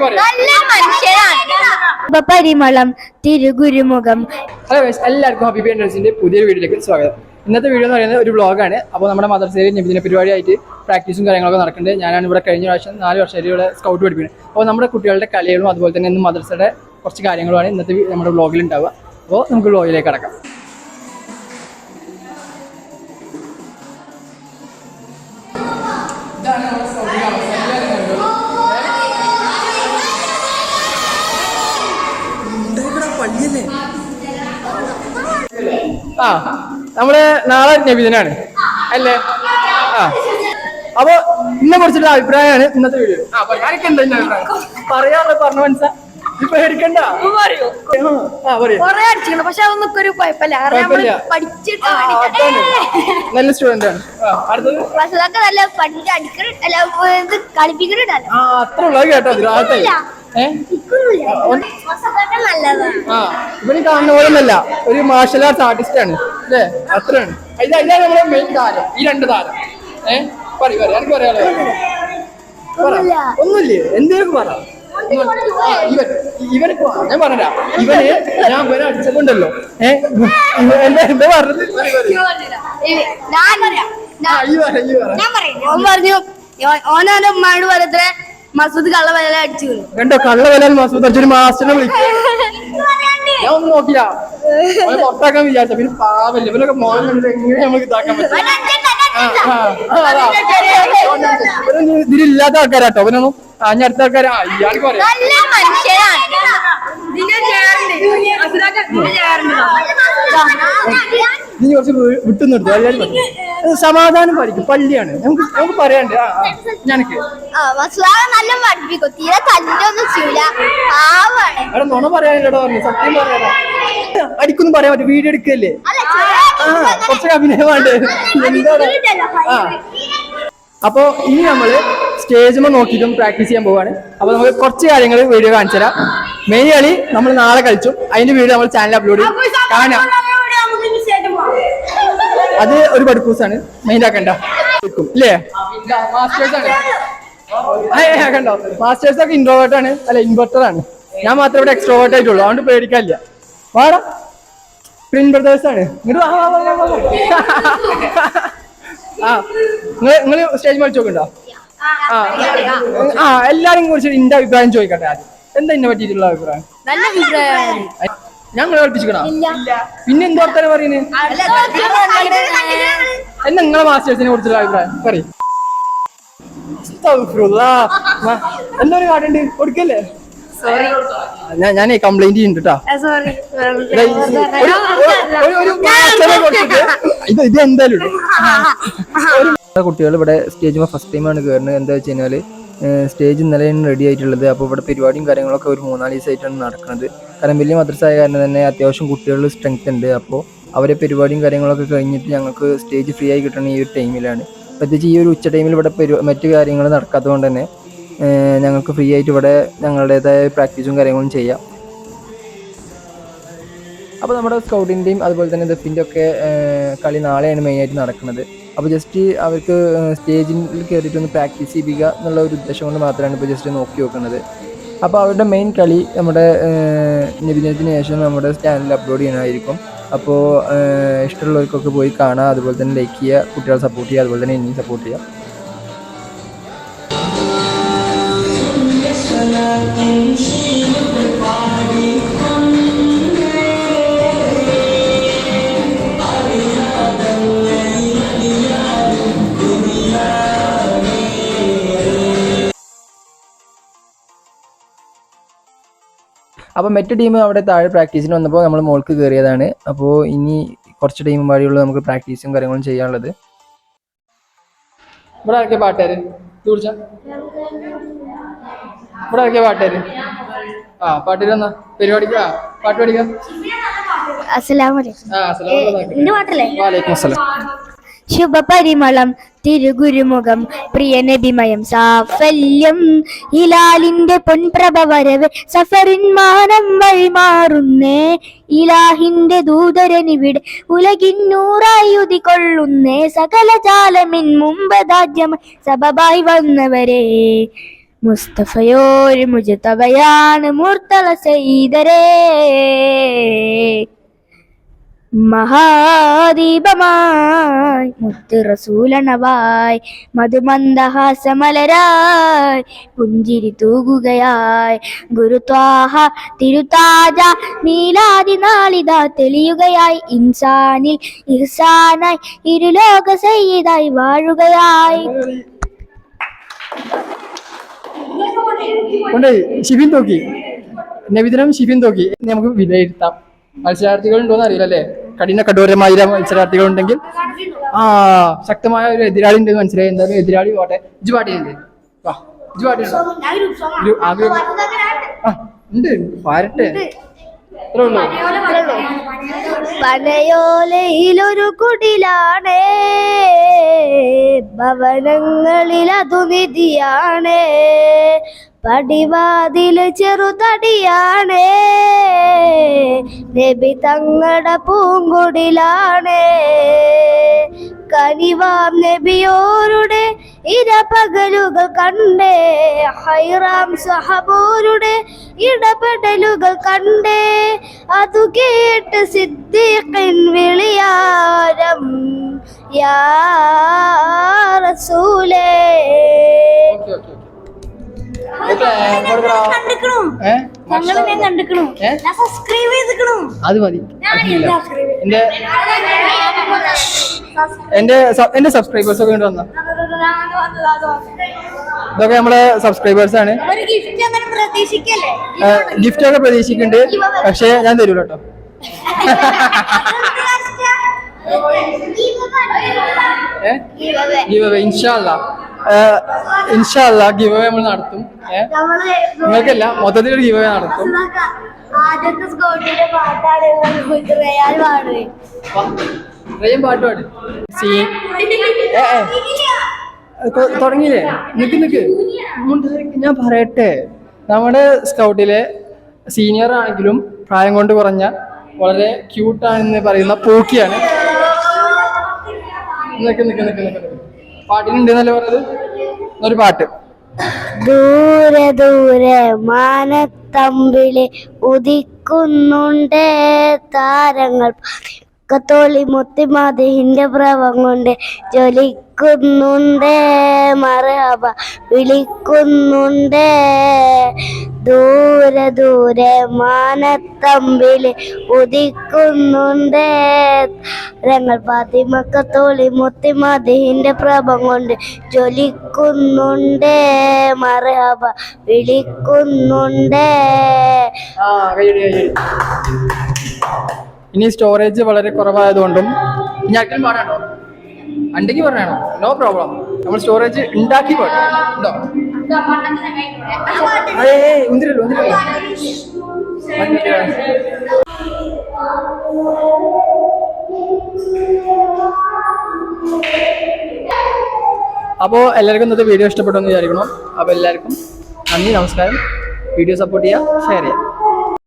നല്ല മനുഷ്യനാണ് പരിമളം തിരുഗുരുമുഖം. ഹലോ എല്ലാവർക്കും ഹാപ്പി പേരൻസിന്റെ പുതിയൊരു വീഡിയോയിലേക്ക് സ്വാഗതം. ഇന്നത്തെ വീഡിയോ എന്ന് പറയുന്നത് ഒരു വ്ളോഗാണ് അപ്പോൾ നമ്മുടെ മദർസയിൽ നബിദിന പരിപാടിയായിട്ട് പ്രാക്ടീസും കാര്യങ്ങളൊക്കെ നടക്കുന്നുണ്ട്. ഞാനാണ് ഇവിടെ കഴിഞ്ഞ പ്രാവശ്യം നാല് വർഷമായിട്ട് ഇവിടെ സ്കൗട്ട് പഠിപ്പിക്കുന്നത്. അപ്പോൾ നമ്മുടെ കുട്ടികളുടെ കലകളും അതുപോലെ തന്നെ ഇന്ന് മദർസയുടെ കുറച്ച് കാര്യങ്ങളുമാണ് ഇന്നത്തെ നമ്മുടെ വ്ളോഗിൽ ഉണ്ടാവുക. അപ്പോൾ നമുക്ക് വ്ളോഗിലേക്ക് കടക്കാം. ആ നമ്മൾ നാളെ നബിദിനാണ്. അല്ലേ? ആ. അപ്പൊ ഇന്നെ കുറിച്ചുള്ള അഭിപ്രായമാണ് ഇന്നത്തെ വീഡിയോ ആ പറ. ആരൊക്കെ എന്താ ഇതിന്റെ അഭിപ്രായം? പറയാനുള്ള പറഞ്ഞ മനസ്സാ. അടിച്ചിട്ടുണ്ട് പക്ഷെ ഒരു കുഴപ്പമില്ല. പഠിച്ചിട്ട് നല്ല സ്റ്റുഡന്റ് ആണ്. നല്ല അടിക്കണ അത്ര ഉള്ളത് കേട്ടോ ആ ഇവന് കാണുന്ന പോലെ ഒന്നല്ല. ഒരു മാർഷൽ ആർട്സ് ആർട്ടിസ്റ്റ് ആണ്. അല്ലേ? അത്രയാണ്. ഇതാ ഇതാണ് നമ്മുടെ മെയിൻ താരം. ഈ രണ്ട് താരം. ഏ? പറയൂ പറയൂ. എനിക്ക് പറയാലോ പറ. ഒന്നുമില്ലേ? എന്തേലും പറ? ഇവൻ ഇവനക്ക് ഞാൻ പറഞ്ഞ ഇവന് ഞാൻ ഇവനെ അടിച്ചതുണ്ടല്ലോ ഏ? ഇവ- എന്താ എന്താ പറഞ്ഞത്? പറയ്, പറയ്. ഞാൻ പറയാം. ആ, ഈ പറ ഈ പറ ഞാൻ പറയാം ഓൻ പറഞ്ഞു ഓനോന്റെ ഉമ്മാനോട് പറയത്ര മസൂദ് കള്ള വില അടിച്ചു കണ്ടോ കള്ള മസൂദ് അടിച്ചൊരു മാസ്റ്ററിനെ വിളിക്കും ഞാൻ ഒന്നും നോക്കില്ല പുറത്താക്കാൻ വിചാരിച്ച പിന്നെ പാവല്ല ഇവരൊക്കെ മോഹൻ എങ്ങനെ നമുക്ക് ഇതാക്കാൻ പറ്റും ഇതിലില്ലാത്ത ആൾക്കാരാട്ടോ അവനൊന്നും ആ ഞാൻ അടുത്ത ആൾക്കാർ ഇയാൾക്ക് പറയാം നീ കുറച്ച് വിട്ടു നിർത്തും സമാധാനം പഠിക്കും പള്ളിയാണ്. നമുക്ക് നമുക്ക് പറയാണ്ട് ഞാനൊക്കെ. നല്ല പഠിപ്പിക്കും. തീരെ തല്ലൊന്നും ചെയ്യൂല. പാവാണ്. അവിടെ നുണ പറയാനില്ലടോ പറഞ്ഞു. സത്യം പറയാടാ അടിക്കൊന്നും പറയാൻ പറ്റും വീഡിയോ എടുക്കല്ലേ? ആ കുറച്ചൊക്കെ അഭിനയമാണ്ട് എന്താണ് ആ അപ്പോ ഇനി നമ്മൾ സ്റ്റേജിൽ നോക്കിയിട്ടും പ്രാക്ടീസ് ചെയ്യാൻ പോവാണ്. അപ്പൊ നമുക്ക് കുറച്ച് കാര്യങ്ങൾ വീഡിയോ കാണിച്ചു തരാം മെയിൻ കളി നമ്മൾ നാളെ കളിച്ചു. അതിന്റെ വീഡിയോ നമ്മൾ ചാനൽ അപ്ലോഡ് ചെയ്യും. കാണാം. അത് ഒരു പഠിപ്പൂസാണ്. മെയിൻ ആക്കണ്ട. എടുക്കും. ഇല്ലേ? മാസ്റ്റേഴ്സ് ആണ്. കണ്ടോ? മാസ്റ്റേഴ്സ് ഒക്കെ ഇൻട്രോവേർട്ട് ആണ്. അല്ല ഇൻവെർട്ടർ ആണ്. ഞാൻ മാത്രമേ ഇവിടെ എക്സ്ട്രോവേർട്ട് ആയിട്ടുള്ളൂ. അതുകൊണ്ട് പേടിക്കാനില്ല. വാടാ. പ്രിൻ ബ്രദേഴ്സ് ആണ്. ഇങ്ങോട്ട്. ആ നിങ്ങൾ നിങ്ങൾ സ്റ്റേജ് മേൽ ചോദിക്കണ്ടോ ആ ആ എല്ലാരും കുറിച്ച് എന്റെ അഭിപ്രായം ചോദിക്കട്ടെ ആദ്യം. എന്താ എന്നെ പറ്റിയിട്ടുള്ള അഭിപ്രായം? നല്ല അഭിപ്രായമാണ്. ഞങ്ങൾ കളിപ്പിച്ചിക്കണോ പിന്നെ എന്ത് വർത്താനം പറയുന്നത് എന്നെ നിങ്ങളെ മാസ്റ്റേഴ്സിനെ കുറിച്ചുള്ള അഭിപ്രായം പറയും. എന്താ ഒരു കാട്ടുണ്ട് കൊടുക്കല്ലേ? ഞാൻ ഞാനേ കംപ്ലൈന്റ് ചെയ്യുന്നുണ്ട് ഇതാ എന്തായാലും കുട്ടികൾ ഇവിടെ സ്റ്റേജ് ഫസ്റ്റ് ടൈമാണ് കയറുന്നത് എന്താ വെച്ച് കഴിഞ്ഞാൽ സ്റ്റേജ് ഇന്നലെയാണ് റെഡി ആയിട്ടുള്ളത്. അപ്പോൾ ഇവിടെ പരിപാടിയും കാര്യങ്ങളൊക്കെ ഒരു മൂന്നാൽ ദിവസമായിട്ടാണ് നടക്കുന്നത്. കാരണം വലിയ മദ്രസ ആയ കാരണം തന്നെ അത്യാവശ്യം കുട്ടികളുടെ സ്ട്രെങ്ത് ഉണ്ട്. അപ്പോൾ അവരെ പരിപാടിയും കാര്യങ്ങളൊക്കെ കഴിഞ്ഞിട്ട് ഞങ്ങൾക്ക് സ്റ്റേജ് ഫ്രീ ആയി കിട്ടണ ഈ ഒരു ടൈമിലാണ് പ്രത്യേകിച്ച് ഈ ഒരു ഉച്ച ടൈമിൽ ഇവിടെ മറ്റു കാര്യങ്ങൾ നടക്കാത്തത് കൊണ്ട് തന്നെ ഞങ്ങൾക്ക് ഫ്രീ ആയിട്ട് ഇവിടെ ഞങ്ങളുടേതായ പ്രാക്ടീസും കാര്യങ്ങളും ചെയ്യാം. അപ്പോൾ നമ്മുടെ സ്കൗട്ടിന്റെയും അതുപോലെ തന്നെ ദഫിന്റെ ഒക്കെ കളി നാളെയാണ് മെയിനായിട്ട് നടക്കുന്നത്. അപ്പോൾ ജസ്റ്റ് അവർക്ക് സ്റ്റേജിൽ കയറിയിട്ട് ഒന്ന് പ്രാക്ടീസ് ചെയ്യിപ്പിക്കുക എന്നുള്ള ഒരു ഉദ്ദേശം കൊണ്ട് മാത്രമാണ് ഇപ്പോൾ ജസ്റ്റ് നോക്കി നോക്കുന്നത് അപ്പോൾ അവരുടെ മെയിൻ കളി നമ്മുടെ നിബിനത്തിന് ശേഷം നമ്മുടെ ചാനലിൽ അപ്ലോഡ് ചെയ്യണമായിരിക്കും അപ്പോൾ ഇഷ്ടമുള്ളവർക്കൊക്കെ പോയി കാണുക അതുപോലെ തന്നെ ലൈക്ക് ചെയ്യുക കുട്ടികളെ സപ്പോർട്ട് ചെയ്യുക അതുപോലെ തന്നെ ഇനിയും സപ്പോർട്ട് ചെയ്യുക അപ്പോൾ മറ്റു ടീം അവിടെ താഴെ പ്രാക്ടീസിന് വന്നപ്പോൾ നമ്മൾ മോൾക്ക് കയറിയതാണ് അപ്പോൾ ഇനി കുറച്ച് ടൈം വഴിയുള്ള നമുക്ക് പ്രാക്ടീസും കാര്യങ്ങളും ചെയ്യാനുള്ളത്. ഇവിടെ ആരൊക്കെ പാട്ടുകാർ തീർച്ച ഇവിടെ പാട്ടുകാര്? ആ പാട്ടുകാർ എന്നാ പരിപാടിക്ക്? പാട്ട് പഠിക്കാം അസ്സലാമലൈക്കും ആ അസ്സലാമു എന്റെ പാട്ടല്ലേ? വലൈക്കും അസ്സലാം. ശുഭപരിമളം തിരുഗുരുമുഖം പ്രിയ നബിമയം സാഫല്യം ഇലാലിന്റെ പൊൻപ്രഭ വരവ് സഫറിൻ മാനം വഴിമാറുന്നേ ഇലാഹിന്റെ ദൂതരനിവിടെ ഉലകിന്നൂറായി ഉദിക്കൊള്ളുന്നേ സകല ജാലമിൻ മുമ്പതാദ്യം സബബായി വന്നവരെ. മുസ്തഫയോര് മുജതവയാണ് മുർത്തല സൈദരേ. മഹാദീപമായി മുത്ത് റസൂലണവായി മധുമന്ദഹാസമലരായി പുഞ്ചിരി തൂകുകയായി. ഗുരുത്വാഹ തിരുതാജ നീലാതി നാളിത തെളിയുകയായി. ഇൻസാനിൽ ഇഹ്സാനായി ഇരുലോക സയ്യിദായി വാഴുകയായി ഷിബിൻ തോക്കി. നബിദിനം ഷിബിൻ തോക്കി. നമുക്ക് വിലയിരുത്താം. മത്സരാർത്ഥികൾ ഉണ്ടോന്ന് അറിയില്ല അല്ലേ? കഠിന കഠോരമായ മത്സരാർത്ഥികൾ ഉണ്ടെങ്കിൽ ആ ശക്തമായ ഒരു എതിരാളി ഉണ്ട് മനസ്സിലായി. എന്തായാലും എതിരാളി പോട്ടെ. ഇജ് പാട്ടിയുണ്ട് വാ ഇജ് പാട്ടിയുണ്ടോ ആ ഉണ്ട്. പാരട്ടെ. പനയോലയിലൊരു കുടിലാണേ. ഭവനങ്ങളിൽ അതു നിധിയാണേ. പടിവാതിൽ ചെറുതടിയാണേ. നബി തങ്ങളുടെ പൂങ്കുടിലാണേ. കനിവാം നബിയോരുടെ ഇരപകലുകൾ കണ്ടേ. ഹൈറാം സഹബോരുടെ ഇടപെടലുകൾ കണ്ടേ. അതു കേട്ട് സിദ്ദീഖിൻ വിളിയാരം യാ അത് മതി. എന്റെ എന്റെ എന്റെ സബ്സ്ക്രൈബേഴ്സ് ഒക്കെ വന്ന. ഇതൊക്കെ നമ്മളെ സബ്സ്ക്രൈബേഴ്സ് ആണ്. ഗിഫ്റ്റ് അങ്ങനെ പ്രതീക്ഷിക്കല്ലേ? ഗിഫ്റ്റ് ഒക്കെ പ്രതീക്ഷിക്കുന്നുണ്ട് പക്ഷെ ഞാൻ തരൂല കേട്ടോ ഇൻഷാല്ല ഇൻഷാല്ല ഗിവ് അവേ നമ്മൾ നടത്തും. നിങ്ങൾക്കല്ല മൊത്തത്തിൽ ഒരു ഗിവ് അവേ നടത്തും. ആദ്യത്തെ സ്കോട്ടിന്റെ പാട്ടാണ് പാട്ട് പാട്. സീ തുടങ്ങിയില്ലേ? നിക്ക് നിക്ക്. ഞാൻ പറയട്ടെ. നമ്മുടെ സ്കൗട്ടിലെ സീനിയർ ആണെങ്കിലും പ്രായം കൊണ്ട് കുറഞ്ഞ വളരെ ക്യൂട്ടാണെന്ന് പറയുന്ന പൂക്കിയാണ്. നിക്ക് നിക്ക് നിക്ക് നിക്ക് നിക്ക്. പാട്ടിനുണ്ടെന്നല്ലേ പറഞ്ഞത്? ഒരു പാട്ട്. ദൂരെ ദൂരെ മാനത്തമ്പിളി ഉദിക്കുന്നുണ്ട്. താരങ്ങൾ കത്തോളി മുത്തിമാതിന്റെ പ്രഭം കൊണ്ട് ജ്വലിക്കുന്നുണ്ട്. മറഹബ വിളിക്കുന്നുണ്ട്. ദൂരെ ദൂരെ മാനത്തമ്പിൽ ഉദിക്കുന്നുണ്ട്. രങ്ങൾ മുത്തി മുത്തിമാതിന്റെ പ്രഭം കൊണ്ട് ജ്വലിക്കുന്നുണ്ട്. മറഹബ വിളിക്കുന്നുണ്ട്. ഇനി സ്റ്റോറേജ് വളരെ കുറവായതുകൊണ്ടും ഇനി ആർക്കെങ്കിലും പാടാണോ ഉണ്ടെങ്കിൽ പറയണോ? നോ പ്രോബ്ലം നമ്മൾ സ്റ്റോറേജ് ഉണ്ടാക്കി പാടും ഉണ്ടോ? ഉന്തിരല്ലോ അപ്പോൾ എല്ലാവർക്കും ഇന്നത്തെ വീഡിയോ ഇഷ്ടപ്പെട്ടു എന്ന് വിചാരിക്കണം അപ്പോൾ എല്ലാവർക്കും നന്ദി നമസ്കാരം. വീഡിയോ സപ്പോർട്ട് ചെയ്യുക ഷെയർ ചെയ്യുക.